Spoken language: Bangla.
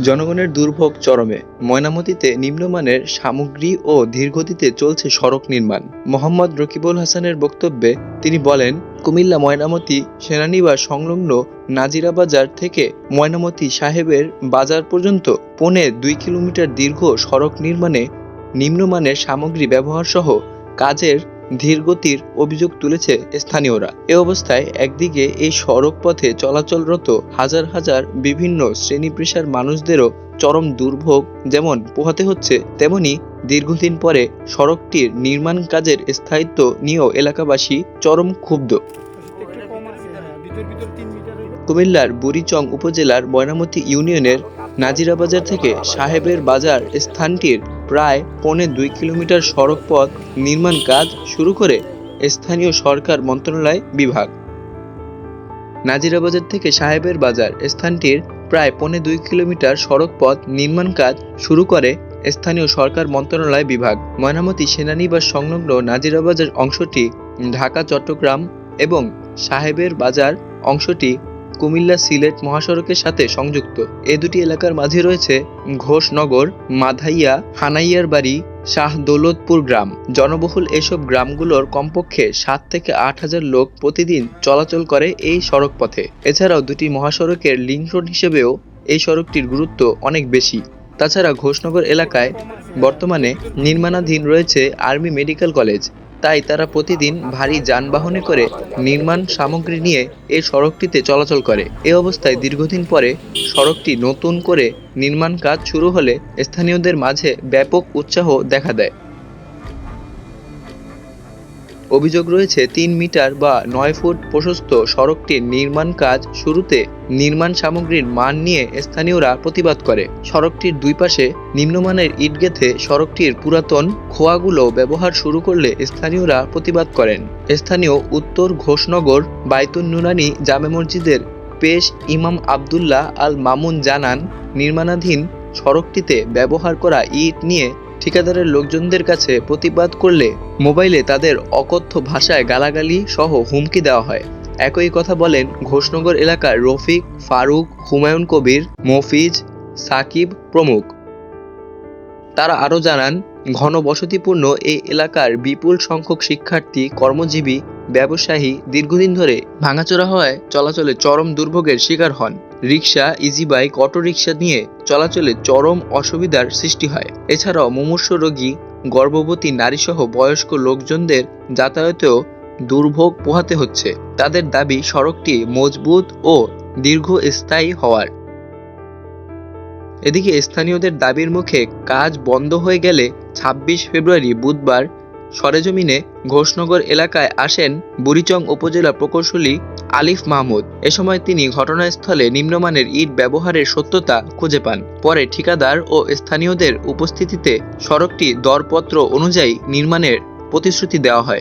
জনগণের দুর্ভোগ চরমে। ময়নামতিতে নিম্নমানের সামগ্রী ও ধীরগতিতে চলছে সড়ক নির্মাণ। মোহাম্মদ রকিবুল হাসানের বক্তব্যে তিনি বলেন, কুমিল্লা ময়নামতি সেনানিবাস সংলগ্ন নাজিরা বাজার থেকে ময়নামতি সাহেবের বাজার পর্যন্ত পৌনে দুই কিলোমিটার দীর্ঘ সড়ক নির্মাণে নিম্নমানের সামগ্রী ব্যবহারসহ কাজের ধীরগতির অভিযোগ তুলেছে স্থানীয়রা। এ অবস্থায় একদিকে এই সড়ক পথে চলাচলরত হাজার হাজার বিভিন্ন শ্রেণি পেশার মানুষদেরও চরম দুর্ভোগ যেমন পোহাতে হচ্ছে, তেমনি দীর্ঘদিন পরে সড়কটির নির্মাণ কাজের স্থায়িত্ব নিয়েও এলাকাবাসী চরম ক্ষুব্ধ। কুমিল্লার বুড়িচং উপজেলার ময়নামতি ইউনিয়নের নাজিরাবাজার থেকে সাহেবের বাজার স্থানটির প্রায় পৌনে দুই কিলোমিটার সড়ক পথ নির্মাণ কাজ শুরু করে স্থানীয় সরকার মন্ত্রণালয় বিভাগ। নাজিরাবাজার থেকে সাহেবের বাজার স্থানটির প্রায় পৌনে দুই কিলোমিটার সড়ক পথ নির্মাণ কাজ শুরু করে স্থানীয় সরকার মন্ত্রণালয় বিভাগ। ময়নামতি সেনানিবাস সংলগ্ন নাজিরাবাজার অংশটি ঢাকা, চট্টগ্রাম এবং সাহেবের বাজার অংশটি কুমিল্লা সিলেট মহাসড়কের সাথে সংযুক্ত। এ দুটি এলাকার মাঝে রয়েছে ঘোষনগর, মাধাইয়া, হানাইয়ার বাড়ি, শাহ দৌলতপুর গ্রাম। জনবহুল এসব গ্রামগুলোর কমপক্ষে সাত থেকে আট হাজার লোক প্রতিদিন চলাচল করে এই সড়ক পথে এছাড়াও দুটি মহাসড়কের লিঙ্ক রোড হিসেবেও এই সড়কটির গুরুত্ব অনেক বেশি। তাছাড়া ঘোষনগর এলাকায় বর্তমানে নির্মাণাধীন রয়েছে আর্মি মেডিকেল কলেজ। তাই তারা প্রতিদিন ভারী যানবাহনে করে নির্মাণ সামগ্রী নিয়ে এই সড়কটিতে চলাচল করে। এ অবস্থায় দীর্ঘদিন পরে সড়কটি নতুন করে নির্মাণ কাজ শুরু হলে স্থানীয়দের মাঝে ব্যাপক উৎসাহ দেখা দেয়। অভিযোগ রয়েছে, তিন মিটার বা নয় ফুট প্রশস্ত সড়কটির নির্মাণ কাজ শুরুতে নির্মাণ সামগ্রীর মান নিয়ে স্থানীয়রা প্রতিবাদ করে। সড়কটির দুই পাশে নিম্নমানের ইট গেথে সড়কটির পুরাতন খোয়াগুলো ব্যবহার শুরু করলে স্থানীয়রা প্রতিবাদ করেন। স্থানীয় উত্তর ঘোষনগর বাইতুন নুরানি জামে মসজিদের পেশ ইমাম আবদুল্লাহ আল মামুন জানান, নির্মাণাধীন সড়কটিতে ব্যবহার করা ইট নিয়ে ঠিকাদারের লোকজনদের কাছে প্রতিবাদ করলে মোবাইলে তাদের অকথ্য ভাষায় গালাগালি সহ হুমকি দেওয়া হয়। একই কথা বলেন ঘোষনগর এলাকার রফিক, ফারুক, হুমায়ুন কবির, মফিজ, সাকিব প্রমুখ। তারা আরও জানান ঘনবসতিপূর্ণ এই এলাকার বিপুল সংখ্যক শিক্ষার্থী, কর্মজীবী, ব্যবসায়ী দীর্ঘদিন ধরে ভাঙাচোরা হওয়ায় চলাচলে চরম দুর্ভোগের শিকার হন। রিক্সা ইজি বাইক নিয়ে চলাচলে চরম অসুবিধার সৃষ্টি হয়। এছাড়াও মুমূর্ষ রোগী, গর্ভবতী নারীসহ বয়স্ক লোকজনদের যাতায়াতেও দুর্ভোগ পোহাতে হচ্ছে। তাদের দাবি, সড়কটি মজবুত ও দীর্ঘস্থায়ী হওয়ার। এদিকে স্থানীয়দের দাবির মুখে কাজ বন্ধ হয়ে গেলে ছাব্বিশ ফেব্রুয়ারি বুধবার সরেজমিনে ঘোষনগর এলাকায় আসেন বুড়িচং উপজেলা প্রকৌশলী আলিফ মাহমুদ। এ সময় তিনি ঘটনাস্থলে নিম্নমানের ইট ব্যবহারের সত্যতা খুঁজে পান। পরে ঠিকাদার ও স্থানীয়দের উপস্থিতিতে সড়কটি দরপত্র অনুযায়ী নির্মাণের প্রতিশ্রুতি দেওয়া হয়।